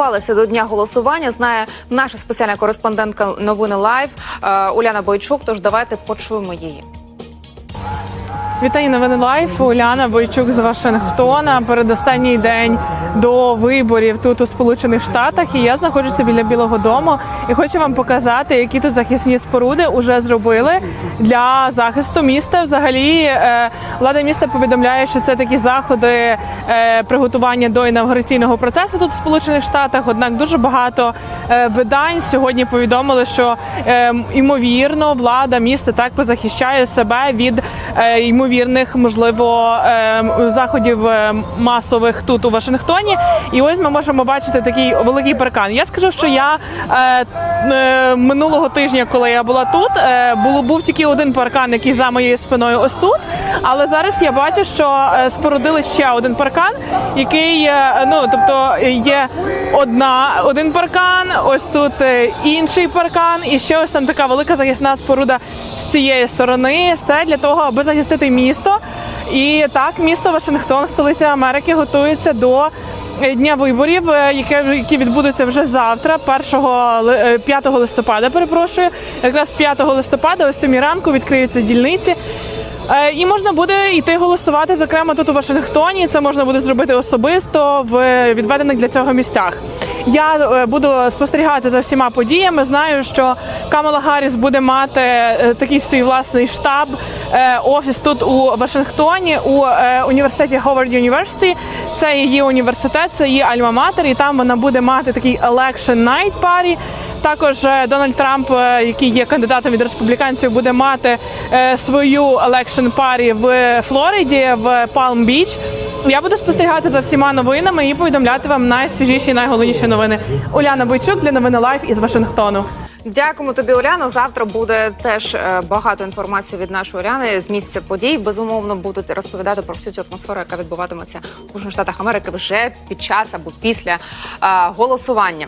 Готувалися до дня голосування. Знає наша спеціальна кореспондентка новини Лайв е, Уляна Бойчук. Тож давайте почуємо її. Вітаю новини лайф. Уляна Бойчук з Вашингтона. Передостанній день до виборів тут у Сполучених Штатах. І я знаходжуся біля Білого Дому і хочу вам показати, які тут захисні споруди вже зробили для захисту міста. Взагалі, е, влада міста повідомляє, що це такі заходи е, приготування до інавгураційного процесу тут у Сполучених Штатах. Однак дуже багато е, видань сьогодні повідомили, що е, ймовірно влада міста так позахищає себе від е, ймовірних, можливо, е, заходів е, масових тут у Вашингтоні. І ось ми можемо бачити такий великий паркан. Я скажу, що я е, е, минулого тижня, коли я була тут, е, було був тільки один паркан, який за моєю спиною ось тут. Але зараз я бачу, що спорудили ще один паркан, який ну тобто є одна один паркан, ось тут інший паркан, і ще ось там така велика захисна споруда з цієї сторони. Все для того, аби захистити місто. І так, місто Вашингтон, столиця Америки, готується до е, дня виборів, е, які відбудуться вже завтра, 1 ли- е, 5 листопада. Перепрошую, якраз 5 листопада, о 7 ранку відкриються дільниці. І можна буде йти голосувати, зокрема тут у Вашингтоні. Це можна буде зробити особисто в відведених для цього місцях. Я е, буду спостерігати за всіма подіями. Знаю, що Камала Гарріс буде мати е, такий свій власний штаб, е, офіс тут у Вашингтоні у університеті Ховард University. Це її університет, це її альма-матер, і там вона буде мати такий election night party. Також е, Дональд Трамп, е, який є кандидатом від республіканців, буде мати е, свою election парі в Флориді в Палм Біч. Я буду спостерігати за всіма новинами і повідомляти вам найсвіжіші, і найголовніші новини. Уляна Бойчук для новини Лайф із Вашингтону. Дякуємо тобі, Уляно. Завтра буде теж багато інформації від нашої Уляни з місця подій. Безумовно, будуть розповідати про всю цю атмосферу, яка відбуватиметься у Штатах Америки вже під час або після голосування.